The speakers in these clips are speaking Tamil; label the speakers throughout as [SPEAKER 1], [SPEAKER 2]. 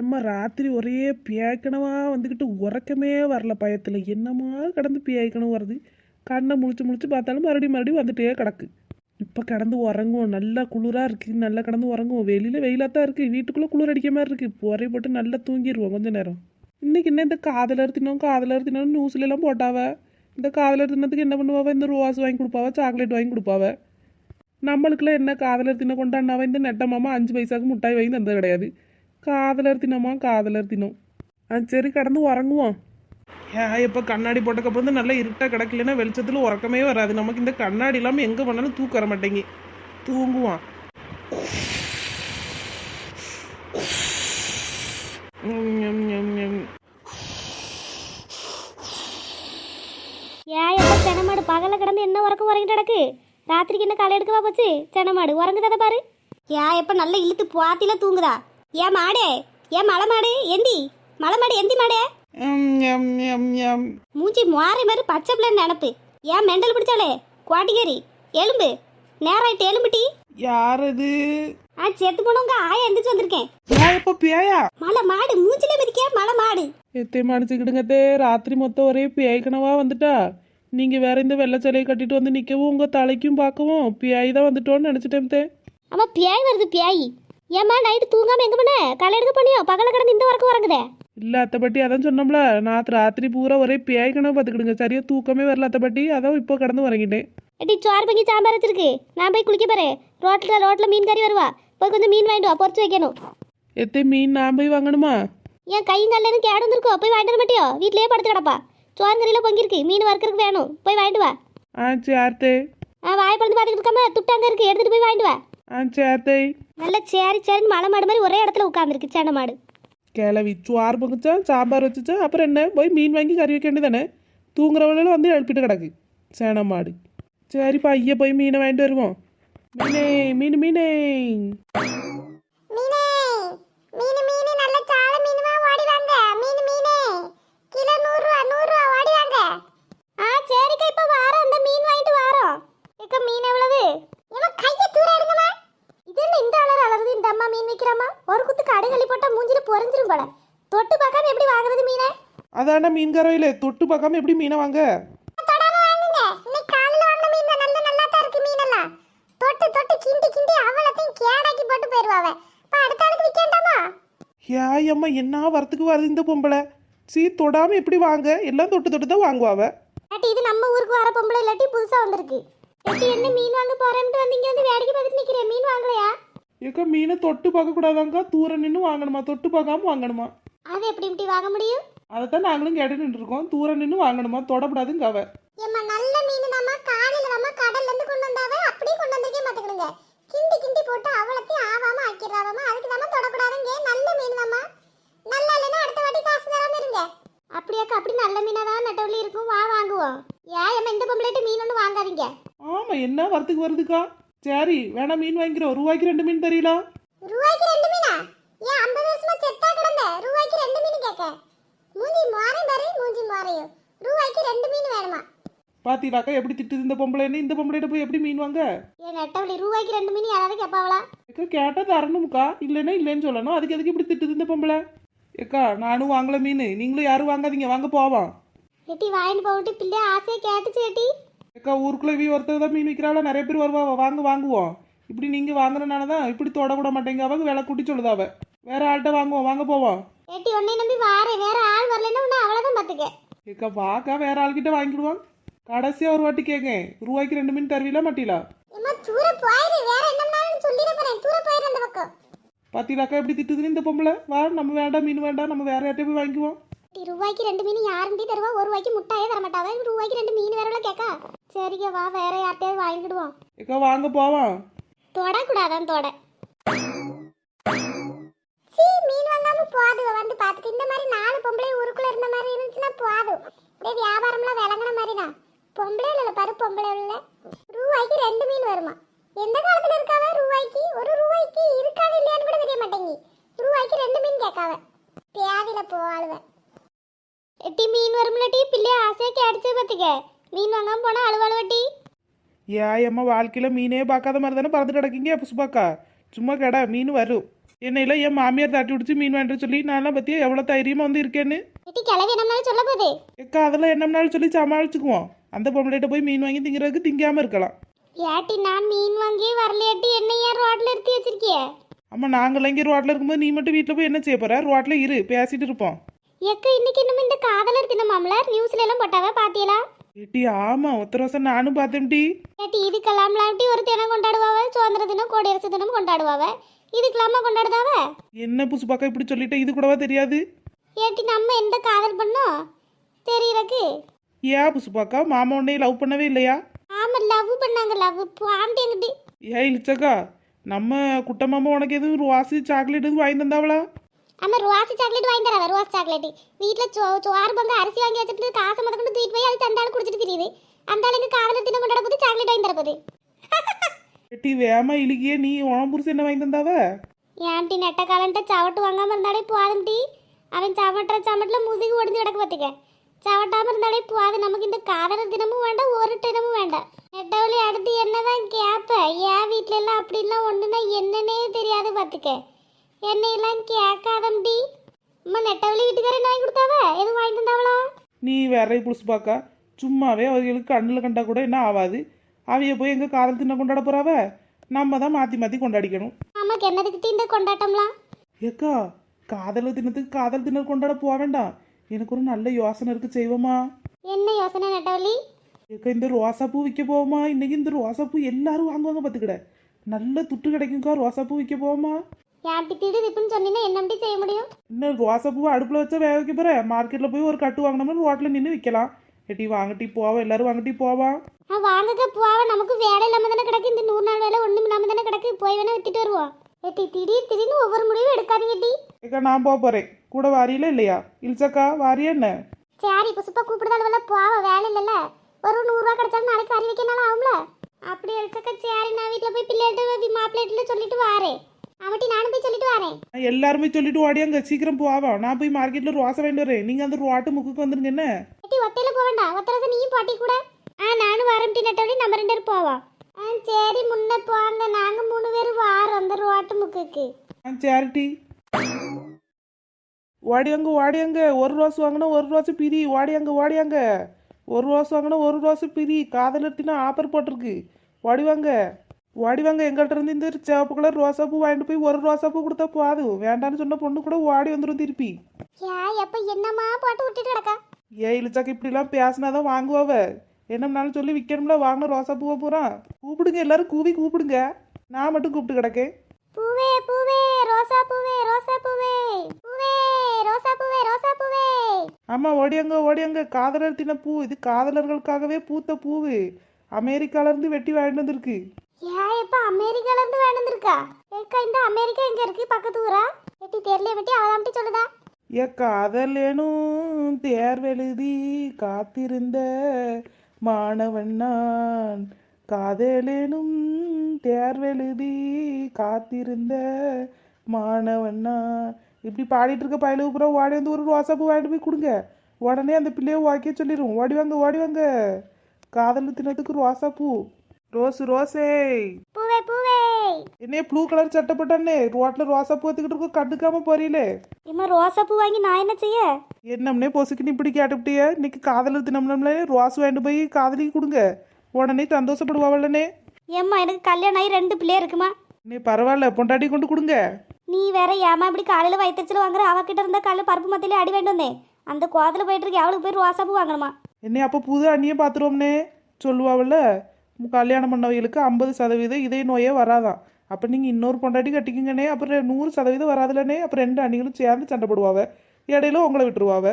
[SPEAKER 1] ஏம்மா ராத்திரி ஒரே பியாய்க்கணவா வந்துக்கிட்டு உறக்கமே வரல பயத்தில். என்னமா கடந்து பியாய்க்கணும் வருது கண்ணை முழிச்சு முழிச்சு பார்த்தாலும் மறுபடியும் மறுபடியும் வந்துட்டே கிடக்கு. இப்போ கடந்து உறங்குவோம். நல்லா குளிராக இருக்குது நல்லா கடந்து உறங்குவோம். வெளியில் வெயிலாக தான் இருக்குது வீட்டுக்குள்ளே குளிர் அடிக்க மாதிரி இருக்குது புறை போட்டு நல்லா தூங்கிடுவோம் கொஞ்ச நேரம். இன்னைக்கு என்ன இந்த காதலர் தினம்? காதலர் தினம் நியூஸ்ல போட்டாவ? இந்த காதலர் தினத்துக்கு என்ன பண்ணுவாவ? இந்த ரோஸ் வாங்கி கொடுப்பாவ? சாக்லேட் வாங்கி கொடுப்பாவ? நம்மளுக்குலாம் என்ன? காதலர் தினம் கொண்டாடினாவ? இந்த நெட்டமாமா அஞ்சு பைசாவுக்கு முட்டாய் வாங்கி தந்தது கிடையாது. காதலர் தினமா காதலர் தினம். ஆ சரி கடந்து உறங்குவோம். ஏ இப்போ கண்ணாடி போட்டக்கப்புறம் வந்து நல்லா இருட்டாக கிடக்கலன்னா வெளிச்சத்தில் உறக்கமே வராது. நமக்கு இந்த கண்ணாடி இல்லாமல் எங்கே பண்ணாலும் தூக்க வர மாட்டேங்கி. தூங்குவான் ம்,
[SPEAKER 2] ஏன் எப்போ செனமாடு பகலில் கிடந்து என்ன உறக்கம் உறங்கிட்டு கிடக்கு? ராத்திரிக்கு என்ன களை எடுக்கவா போச்சு? செனமாடு உறங்குதா பாரு. ஏன் எப்போ நல்லா இழுத்து பாத்தில தூங்குதா? ஏன் மாடே ஏன் மலை மாடு எந்தி மலை மாடு எந்தி மாடே. மூஞ்சி மாறி மாதிரி பச்சை பிள்ளை நினப்பு. ஏன் மெண்டல் பிடிச்சாலே குவாட்டிகேரி எலும்பு. நேராயிட்டு எலும்புட்டி.
[SPEAKER 1] யார் அது?
[SPEAKER 2] ஆ செத்து போனவங்க ஆயா எந்திரிச்சு வந்திருக்கேன்.
[SPEAKER 1] ஏன் இப்போ
[SPEAKER 2] மலை மாடு மூஞ்சிலே மிதிக்க மலை மாடு
[SPEAKER 1] எத்தே மன்னிச்சுக்கிடுங்கத்தே ராத்திரி மொத்தம் ஒரே பியாய்க்கனவா வந்துட்டா. நீங்க வேற இந்த வெள்ளை சிலையை கட்டிட்டு வந்து நிக்கவும் உங்க தலைக்கும் பார்க்கவும் பியாய் தான் வந்துட்டோன்னு நினைச்சிட்டேன் தே.
[SPEAKER 2] அம்மா பியாய் வருது பியாய் ஏம்மா நைட்டு தூங்காம எங்க பண்ண? களை எடுக்க பண்ணியோ பகல கிடந்து இந்த உறக்கம் உறங்குதே
[SPEAKER 1] இல்ல அத்தைப்பட்டி அதான் சொன்னோம்ல நான் ராத்திரி பூரா ஒரே பியாய்க்கனவு பார்த்துக்கிடுங்க சரியா தூக்கமே வரல அத்தைப்பட்டி அதான் இப்போ கடந்து உறங்கிட்டேன்
[SPEAKER 2] எட்டி சோறு பங்கி சாம்பார் வச்சிருக்கு. நான் போய் குளிக்க போறேன். ரோட்ல ரோட்ல மீன் கறி வருவா. போய் கொஞ்சம் மீன் வாங்கிட்டு வா பொரிச்சு வைக்கணும்.
[SPEAKER 1] எத்தே மீன் நான் போய் வாங்கணுமா?
[SPEAKER 2] ஏன் கையும் கல்ல எதுவும் கேடு வந்திருக்கோ? போய் வாங்கிட்டு வர மாட்டியோ? வீட்லயே படுத்து கிடப்பா. சோறு கறியில பொங்கிருக்கு மீன் வறுக்கிறதுக்கு வேணும். போய் வாங்கிட்டு வா.
[SPEAKER 1] ஆ சேர்த்தே
[SPEAKER 2] ஆ வாய் பழந்து பார்த்துட்டு இருக்காம துட்டாங்க இருக்கு. எடுத்துட்டு போய் வாங்கிட்டு வா.
[SPEAKER 1] ஆ சேர்த்தே
[SPEAKER 2] நல்ல சேரி சேரின்னு மலை மாடு மாதிரி ஒரே இடத்துல உட்காந்துருக்கு சேன மாடு.
[SPEAKER 1] கிளவி சுவார் பொங்குச்சா சாம்பார் வச்சுச்சா அப்புறம் என்ன? போய் மீன் வாங்கி கறி வைக்க வேண்டியதானே? தூங்குறவங்களும் வந்து எழுப்பிட்டு கிடக்கு சேன மாடு. சரிப்பா ஐயா போய் மீனை வாங்கிட்டு வருவோம். மீன் மீனே மீனே
[SPEAKER 2] மீன் மீன் நல்ல சால மீனுமா ஓடி வாங்க மீன் மீனே கிலோ நூறு ரூபா நூறு ரூபா ஓடி வாங்க ஆ சரிக்கா இப்ப வாரோம் அந்த மீன் வாங்கிட்டு வாரோம் இக்க மீன் எவ்வளவு ஏமா கைய தூர எடுங்கம்மா இது என்ன இந்த அலர் அலருது இந்த அம்மா மீன் விக்கிறம்மா ஒரு குத்து கடுகளி போட்டா மூஞ்சில பொறிஞ்சிரும் போல. தொட்டு பார்க்காம எப்படி வாங்குறது மீனை?
[SPEAKER 1] அதான மீன் கரையில தொட்டு பார்க்காம எப்படி மீனை வாங்க?
[SPEAKER 2] தொடாம வாங்குங்க இன்னைக்கு காலையில வாங்கின மீன் தான். நல்ல நல்லா தான் இருக்கு மீன் எல்லாம் தொட்டு தொட்டு கிண்டி கிண்டி அவ்வளத்தையும் கேடாக்கி போட்டு போயிருவாவ இப்ப அடுத்த ஆளுக்கு விற்கண்டாமா?
[SPEAKER 1] ஏ அம்மா என்ன வரத்துக்கு வருது இந்த பொம்பளை? சீ தொடாம எப்படி வாங்க? எல்லாம் தொட்டு தொட்டு தான் வாங்குவாவ
[SPEAKER 2] இது நம்ம ஊருக்கு வர பொம்பளை இல்லாட்டி புதுசா வந்திருக்கு. என்ன மீன் வாங்க போறேன்ட்டு வந்து இங்க வந்து வேடிக்கை பார்த்துட்டு நிக்கிறேன் மீன் வாங்கலையா?
[SPEAKER 1] ஏக்கா மீனை தொட்டு பார்க்க கூடாதாங்க்கா தூரம் நின்று வாங்கணுமா? தொட்டு பார்க்காம வாங்கணுமா?
[SPEAKER 2] அது எப்படி இப்படி வாங்க முடியும்?
[SPEAKER 1] அதைத்தான் நாங்களும் கேட்டு நின்றுருக்கோம். தூரம் நின்று வாங்கணுமா? தொடப்படாதுங்க அவ.
[SPEAKER 2] ஏம்மா நல்ல மீன் தாம்மா காலையில தாம்மா கடல்ல இருந்து கொண்டு வந்தாவே. அப்படியே கொண்டு வந்திருக்கே பாத்துக்கிடுங்க கிண்டி கிண்டி போட்டு அவ்வளத்தையும் ஆவாம ஆக்கிடுறாவாம அதுக்கு தாம்மா தொடக்கூடாதுங்க. நல்ல மீன் தாம்மா நல்லா இல்லைன்னா அடுத்த வாட்டி காசு தராம இருங்க. அப்படியாக்கா அப்படி நல்ல மீனா தான் நட்டவள்ளி இருக்கும். வா வாங்குவோம். ஏன் ஏம்மா இந்த பொம்பளைட்டு மீன் ஒன்று வாங்காதீங்க.
[SPEAKER 1] ஆமா என்ன வரத்துக்கு வருதுக்கா? சரி வேணா மீன் வாங்கிக்கிறோம் ரூபாய்க்கு ரெண்டு மீன் தெரியல
[SPEAKER 2] ரூபாய்க்கு ரெண்டு மீனா? ஏன் ஐம்பது வருஷமா செத்தா கிடந்த? ரூபாய்க்கு ரெண்டு மீன் கேட்க. மூஞ்சி மாறி பாரு மூஞ்சி மாறையும். ரூபாய்க்கு ரெண்டு மீன் வேணுமா?
[SPEAKER 1] பாத்தீங்களாக்கா எப்படி திட்டுது இந்த பொம்பளைன்னு இந்த பொம்பளைகிட்ட போய் எப்படி மீன் வாங்க?
[SPEAKER 2] ஏன் நெட்டவழி ரூபாய்க்கு ரெண்டு மீன் யாராவது கேட்பாவளா
[SPEAKER 1] ஏக்கா கேட்டா தரணும்க்கா. இல்லைன்னா இல்லைன்னு சொல்லணும். அதுக்கு எதுக்கு இப்படி திட்டுது இந்த பொம்பளை? ஏக்கா நானும் வாங்கல மீன். நீங்களும் யாரும் வாங்காதீங்க. வாங்க போவோம்.
[SPEAKER 2] எட்டி வாங்கிட்டு போட்டு பிள்ளை ஆசையை கேட்டுச்சு எட்டி.
[SPEAKER 1] ஏக்கா ஊருக்குள்ள இவி ஒருத்தர் தான் மீன் விற்கிறாள் நிறைய பேர் வருவா வாங்க வாங்குவோம். இப்படி நீங்க வாங்குறதுனால தான் இப்படி தொட விட மாட்டேங்க. அவங்க விலை கூட்டி சொல்லுது அவ. வேற ஆள்கிட்ட வாங்குவோம் வாங்க போவோம்.
[SPEAKER 2] எட்டி உன்னை நம்பி வாரேன் வேற ஆள் வரலைன்னா உன்னை அவ்வளோதான் பார்த்துக்க
[SPEAKER 1] ஏக்கா வாக்கா வேற ஆள்கிட்ட வாங்கிடுவான் கடைசியா ஒரு வாட்டி கேங்க ரூபாய்க்கு ரெண்டு மீன் தருவீங்களா மாட்டீங்களா
[SPEAKER 2] வேற
[SPEAKER 1] பாத்தீங்களாக்கா எப்படி திட்டுதுன்னு இந்த பொம்பளை? வா நம்ம வேண்டாம் மீன் வேண்டாம் நம்ம வேற யார்கிட்ட போய் வாங்கிக்குவோம்.
[SPEAKER 2] ரூபாய்க்கு ரெண்டு மீன் யாருண்டி தருவா? ஒரு ரூபாய்க்கு முட்டாயே தர மாட்டாவா ரூபாய்க்கு ரெண்டு மீன் வேறல கேட்கா சரிங்க வா வேற யார்ட்டையாவது வாங்கிடுவோம்
[SPEAKER 1] ஏக்கா வாங்க போவோம்.
[SPEAKER 2] தொடக்கூடாதான் தொட. சீ மீன் வாங்காம போது வந்து பார்த்துட்டு. இந்த மாதிரி நாலு பொம்பளை ஊருக்குள்ள இருந்த மாதிரி இருந்துச்சுன்னா போதும் இதே வியாபாரம்லாம் விளங்குன மாதிரி தான் பொம்பளை இல்லை பாரு பொம்பளை இல்லை. ரூபாய்க்கு ரெண்டு மீன் வருமா? எந்த காலத்துல இருக்காவ ரூபாய்க்கு? ஒரு ரூபாய்க்கு இருக்காது இல்லையான்னு கூட தெரிய மாட்டேங்கி. ரூபாய்க்கு ரெண்டு மீன் கேட்காவ. போவாளுவ. எட்டி மீன் வரும்ல டீ பிள்ளைய ஆசையா கேடிச்சு பார்த்துக்க. மீன் வாங்காம போனா அழுவாளுவ டீ.
[SPEAKER 1] ஏன் அம்மா வாழ்க்கையில மீனே பார்க்காத மாதிரி தானே பறந்துட்டு கிடக்கீங்க புசுப்பாக்கா சும்மா கடை மீன் வரும் என்னையில என் மாமியார் தட்டி விடுச்சு மீன் வேண்ட சொல்லி நான்லாம் பத்தியா எவ்வளோ தைரியமா வந்து இருக்கேன்னு?
[SPEAKER 2] கிளவி நம்மளால சொல்ல போகுது?
[SPEAKER 1] எக்கா அதெல்லாம் என்னம்னாலும் சொல்லி சமாளிச்சுக்குவோம். அந்த பொம்பளைகிட்ட போய் மீன் வாங்கி திங்கிறதுக்கு திங்காம இருக்கலாம்.
[SPEAKER 2] ஏட்டி நான் மீன் வாங்கி வரலையாட்டி என்ன ஏன் ரோட்ல நிறுத்தி வச்சிருக்கிய?
[SPEAKER 1] அம்மா நாங்களாம் இங்கே ரோட்டில் இருக்கும்போது நீ மட்டும் வீட்டில் போய் என்ன செய்ய போற? ரோட்டில் இரு பேசிட்டு இருப்போம்.
[SPEAKER 2] எக்க இன்னைக்கு இன்னும் இந்த காதலர் தினமாம்ல நியூஸ்ல எல்லாம் போட்டாவ பாத்தியலா
[SPEAKER 1] ஏட்டி ஆமா ஒத்த நானும் பார்த்தேன் டி
[SPEAKER 2] ஏட்டி இதுக்கெல்லாம்லாட்டி ஒரு தினம் கொண்டாடுவாவ? சுதந்திர தினம் கோடியரசு தினம் கொண்டாடுவாவ? இதுக்கெல்லாமா கொண்டாடுதாவ?
[SPEAKER 1] என்ன புசு பக்கம் இப்படி சொல்லிட்ட? இது கூடவா தெரியாது.
[SPEAKER 2] ஏட்டி நம்ம எந்த காதல் பண்ணோம் தெரியறக்கு.
[SPEAKER 1] ஏன் புசு பாக்கா மாமா உன்னைய லவ் பண்ணவே இல்லையா?
[SPEAKER 2] ஆமா லவ் பண்ணாங்க லவ். பாண்டி எங்கிட்டி
[SPEAKER 1] ஏன் இழிச்சக்கா நம்ம குட்ட மாமா உனக்கு எதுவும் வாசி சாக்லேட் எதுவும் வாங்கி தந்தாவளா
[SPEAKER 2] ஆமா ரோஸ் சாக்லேட் வாங்கி தரவ ரோஸ் சாக்லேட் வீட்ல சோ சோறு பங்கு அரிசி வாங்கி வச்சுட்டு காசை முத கொண்டு தூக்கிட்டு போய் அது தந்தாலும் குடிச்சிட்டு தெரியுது. அந்த ஆளுக்கு காதலர் தினம் கொண்டாட போது சாக்லேட் வாங்கி தர போகுது.
[SPEAKER 1] ஏட்டி வேமா இழுகிய நீ உன் புருஷன் என்ன வாங்கி தந்தாவ?
[SPEAKER 2] ஏன்டி நெட்ட காலன்ட்ட சவட்டு வாங்காம இருந்தாலே போதும் டி அவன் சமட்டுற சமட்டுல முதுகு ஒடிஞ்சு கிடக்க பார்த்துக்க சவட்டாம இருந்தாலே போதும் நமக்கு இந்த காதலர் தினமும் வேண்டாம் ஒரு தினமும் வேண்டாம். நெட்டவழி அடுத்து என்னதான் கேப்ப? ஏன் வீட்ல எல்லாம் அப்படிலாம் ஒண்ணுனா என்னன்னே தெரியாது பார்த்துக்க என்னையெல்லாம் கேட்காதம் டி அம்மா நெட்டவழி வீட்டுக்காரன் வாங்கி கொடுத்தாவ? எதுவும் வாங்கி தந்தாவளா?
[SPEAKER 1] நீ வேற புதுசு பாக்கா சும்மாவே அவங்களுக்கு கண்ணில் கண்டா கூட என்ன ஆகாது அவைய போய் எங்க காதல் தின்ன கொண்டாட போறாவ? நம்ம தான் மாத்தி மாத்தி கொண்டாடிக்கணும்.
[SPEAKER 2] நமக்கு என்னதுக்கிட்ட இந்த கொண்டாட்டம்லாம்?
[SPEAKER 1] ஏக்கா காதல் தினத்துக்கு காதல் தினம் கொண்டாட போக வேண்டாம். எனக்கு ஒரு நல்ல யோசனை இருக்கு செய்வோமா?
[SPEAKER 2] என்ன யோசனை நெட்டவழி?
[SPEAKER 1] ஏக்கா இந்த ரோசாப்பூ விற்க போவோமா? இன்னைக்கு இந்த ரோசாப்பூ எல்லாரும் வாங்குவாங்க பார்த்துக்கிட நல்ல துட்டு கிடைக்கும்க்கா ரோசாப்பூ விற்க போவோமா?
[SPEAKER 2] யார்ட்டி திடீர் இப்படின்னு சொன்னீங்கன்னா என்ன எப்படி செய்ய முடியும்?
[SPEAKER 1] இன்னும் ரோசாப்பூ அடுப்பில் வச்சா வேக வைக்க போற? மார்க்கெட்டில் போய் ஒரு கட்டு வாங்கினோம்னா ரோட்டில் நின்று விற்கலாம் எட்டி வாங்கட்டி போவோம் எல்லாரும் வாங்கட்டி போவான்
[SPEAKER 2] ஆ வாங்கக்க போவ. நமக்கு வேலை இல்லாம தானே கிடக்கு. இந்த நூறு நாள் வேலை ஒண்ணும் இல்லாம தானே கிடக்கு. போய் வேணா வித்துட்டு வருவோம். ஏட்டி திடீர் திடீர்னு ஒவ்வொரு முடிவும் எடுக்காதீங்க டி.
[SPEAKER 1] ஏக்கா நான் போக போகிறேன் கூட வாரியில இல்லையா? இல்சக்கா வாரியா என்ன?
[SPEAKER 2] சரி இப்போ சுப்பா கூப்பிடுதாலும் போவ. வேலை இல்லைல்ல. ஒரு நூறுரூவா கிடைச்சாலும் நாளைக்கு கறி வைக்கனாலும் ஆகும்ல. அப்படி எடுத்தக்க சரி நான் வீட்டில் போய் பிள்ளைகிட்ட மாப்பிள்ளைகிட்ட சொல்லிட்டு வாரேன். அவட்டி நானும் போய் சொல்லிட்டு வரேன்.
[SPEAKER 1] எல்லாருமே சொல்லிட்டு ஓடியாங்க சீக்கிரம் போவோம் நான் போய் மார்க்கெட்டில் ரோசை வாங்கிட்டு வரேன். நீங்கள் அந்த ரோட்டு முக்குக்கு வந்துருங்க என்ன?
[SPEAKER 2] ஏட்டி ஒத்தையில போக வேண்டாம். ஒத்தரச நீயும் பாட்டி கூட. ஆ நானும் வரேன் டி நட்டவழி நம்ம ரெண்டு பேரும் போவோம். ஆ சரி முன்ன போங்க. நாங்க மூணு பேரும் வாரோம் அந்த ரோட்டு முக்குக்கு.
[SPEAKER 1] ஆ சேரிட்டி ஓடியாங்க ஓடியாங்க ஒரு ரோஸ் வாங்கினா ஒரு ரோஸ் பிரி. ஓடியாங்க ஓடியாங்க ஒரு ரோஸ் வாங்கினா ஒரு ரோஸ் பிரி. காதலத்தினா ஆஃபர் போட்டிருக்கு. ஓடிவாங்க ஓடிவாங்க எங்கள்கிட்ட இருந்து இந்த சிவப்பு கலர் ரோசாப்பூ வாங்கிட்டு போய் ஒரு ரோசாப்பூ கொடுத்தா போதும் வேண்டான்னு சொன்ன பொண்ணு கூட ஓடி வந்துடும் திருப்பி
[SPEAKER 2] எப்ப என்னமா போட்டு விட்டுட்டு கிடக்கா?
[SPEAKER 1] ஏ இழிச்சாக்க இப்படிலாம் பேசினாதான் வாங்குவாவ. என்னம்னாலும் சொல்லி விற்கணும்ல வாங்கின ரோசாப்பூவை பூரா. கூப்பிடுங்க எல்லாரும் கூவி கூப்பிடுங்க. நான் மட்டும் கூப்பிட்டு கிடக்கேன்.
[SPEAKER 2] பூவே பூவே ரோசா பூவே ரோசா பூவே. பூவே ரோசா பூவே ரோசா பூவே.
[SPEAKER 1] ஆமா ஓடியாங்க ஓடியாங்க. காதலர் தின பூ. இது காதலர்களுக்காகவே பூத்த பூவு. அமெரிக்கால இருந்து வெட்டி வாங்கிட்டு வந்திருக்கு.
[SPEAKER 2] ஏன் இப்போ அமெரிக்கால இருந்து வேணுந்திருக்கா ஏக்கா இந்த அமெரிக்கா எங்க இருக்கு? பக்கத்து ஊரா? எட்டி தெரியல வெட்டி அவதாம்ட்டி சொல்லுதா?
[SPEAKER 1] ஏ காதலேனும் தேர்வெழுதி காத்திருந்த மாணவன் நான். காதலேனும் தேர்வெழுதி காத்திருந்த மாணவன் நான். இப்படி பாடிட்டு இருக்க பயலுக்கு அப்புறம் ஓடி வந்து ஒரு ரோசாப்பூ வாங்கிட்டு போய் கொடுங்க. உடனே அந்த பிள்ளைய ஓகே சொல்லிடுவோம் ஓடி வாங்க ஓடி வாங்க. காதல் தினத்துக்கு ரோசாப்பூ ரோஸ் ரோஸே
[SPEAKER 2] பூவே பூவே.
[SPEAKER 1] என்னைய ப்ளூ கலர் சட்டை போட்டானே ரோட்ல ரோசாப்பூ எடுத்துக்கிட்டு இருக்கோம் கண்டுக்காம போறீங்களே.
[SPEAKER 2] இம்மா ரோசா பூ வாங்கி நான் என்ன செய்ய?
[SPEAKER 1] என்னம்னே பொசுக்குன்னு இப்படி கேட்டுவிட்டிய இன்னைக்கு காதலர் தினம்னே ரோஸ் வாங்கிட்டு போய் காதலிக்கு கொடுங்க. உடனே சந்தோஷப்படுவாள்லனே
[SPEAKER 2] ஏம்மா எனக்கு கல்யாணம் ஆகி ரெண்டு பிள்ளை இருக்குமா?
[SPEAKER 1] நீ பரவாயில்ல பொண்டாட்டி கொண்டு கொடுங்க.
[SPEAKER 2] நீ வேற ஏமா இப்படி காலையில வயிற்றுச்சல் வாங்குற? அவகிட்ட இருந்த காலையில் பருப்பு மத்தியிலே அடி வேண்டு வந்தேன். அந்த கோதில் போயிட்டு இருக்கு அவளுக்கு போய் ரோசா பூ வாங்கணுமா?
[SPEAKER 1] என்னை அப்போ புது அண்ணியை பார்த்துருவோம்னே சொல்லுவாள்ல கல்யாணம் பண்ணவங்களுக்கு ஐம்பது சதவீதம் இதய நோயே வராதான் அப்போ நீங்கள் இன்னொரு பொண்டாட்டி கட்டிக்கிங்கண்ணே அப்புறம் நூறு சதவீதம் வராதுலனே அப்புறம் ரெண்டு அண்ணிகளும் சேர்ந்து சண்டை போடுவாவ. இடையில உங்களை விட்டுருவாவ.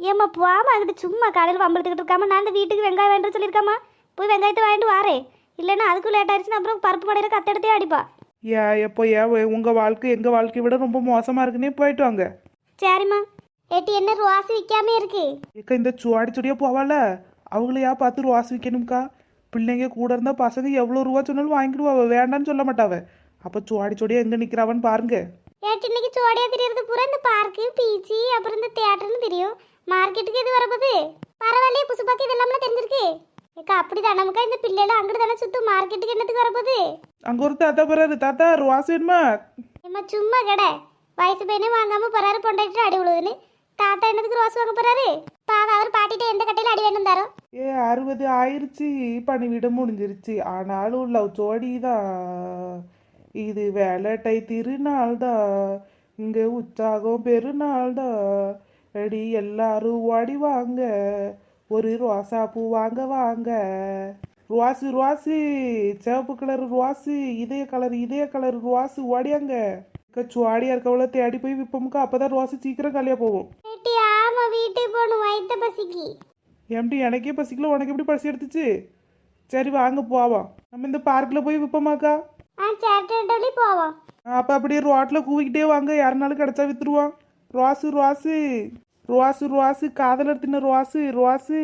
[SPEAKER 2] ஏம்மா போமா அங்கிட்டு சும்மா காலையில் வம்பளத்துக்கிட்டு இருக்காம நான் இந்த வீட்டுக்கு வெங்காயம் வேண்டு சொல்லியிருக்காமா போய் வெங்காயத்தை வாங்கிட்டு வாரேன் இல்லைன்னா அதுக்கும் லேட் ஆயிடுச்சுன்னா அப்புறம் பருப்பு மடையில கத்தெடுத்தே அடிப்பா.
[SPEAKER 1] ஏ எப்போ ஏன் உங்கள் வாழ்க்கை எங்கள் வாழ்க்கையை விட ரொம்ப மோசமாக இருக்குன்னே போயிட்டு வாங்க.
[SPEAKER 2] சரிம்மா. ஏட்டி என்ன ரோஸ் விற்காம இருக்கு?
[SPEAKER 1] இந்த சுவாடி சுடியா போவால அவங்களையா பார்த்து ரோஸ் விற்கணும்க்கா பிள்ளைங்க கூட இருந்தா பசங்க எவ்வளோ ரூபா சொன்னாலும் வாங்கிடுவாவ வேண்டான்னு சொல்ல மாட்டாவ அப்போ சுவாடி சுடியா எங்கே நிற்கிறாவன்னு பாருங்க.
[SPEAKER 2] ஏட்டி இன்னைக்கு சோடியா தெரியறது பூரா இந்த பார்க்கு பீச்சு அப்புறம் இந்த தியேட்டர்னு தெரியும். மார்க்கெட்டுக்கு எது வரப்போகுது? பரவாயில்லையே புதுசு பார்க்க இதெல்லாம்லாம் தெரிஞ்சிருக்கு. ஏக்கா அப்படிதான் நமக்கா இந்த பிள்ளைல அங்கிட்டு தானே சுத்தும். மார்க்கெட்டுக்கு என்னத்துக்கு வரப்போகுது?
[SPEAKER 1] அங்கே ஒரு தாத்தா போறாரு. தாத்தா ரோஸ் வேணுமா?
[SPEAKER 2] சும்மா கடை. வயசு பையனே வாங்காம போறாரு பொண்டாட்டி அடி விழுதுன்னு தாத்தா என்னதுக்கு ரோஸ் வாங்க போறாரு? பாவ அவர் பாட்டிட்டு எந்த கட்டையில அடி வேணும் தரோம்
[SPEAKER 1] ஏ அறுபது ஆயிருச்சு. பணிவிட முடிஞ்சிருச்சு. ஆனாலும் லவ் ஜோடி தான். இது வேலட்டை திருநாள் தான். இங்கே உற்சாகம் பெருநாள் தான். அடி எல்லாரும் ஓடி வாங்க. ஒரு ரோசா பூ வாங்க வாங்க. Rose rose. சிவப்பு கலர் ரோஸு. இதய கலர் இதய கலர் ரோஸு. ஓடியாங்க சுவாடியா இருக்கவள தேடி போய் விற்போமுக்கா அப்பதான் ரோஸு சீக்கிரம் காலியாக போகும்.
[SPEAKER 2] ஏட்டி ஆமா வீட்டுக்கு போகணும். வயித்த பசிக்கு.
[SPEAKER 1] ஏம்டி எனக்கே பசிக்கல. உனக்கு எப்படி பசி எடுத்துச்சு? சரி வாங்க போவோம். நம்ம இந்த பார்க்கில் போய் விற்போமாக்கா
[SPEAKER 2] ஆ சேட்டர்டே போவோம்.
[SPEAKER 1] அப்போ அப்படியே ரோட்டில் கூவிக்கிட்டே வாங்க. யாருனாலும் கிடச்சா விற்றுருவான் ரோஸு ரோஸு. Rose rose. காதலர் தின்ன ரோஸு ரோஸு.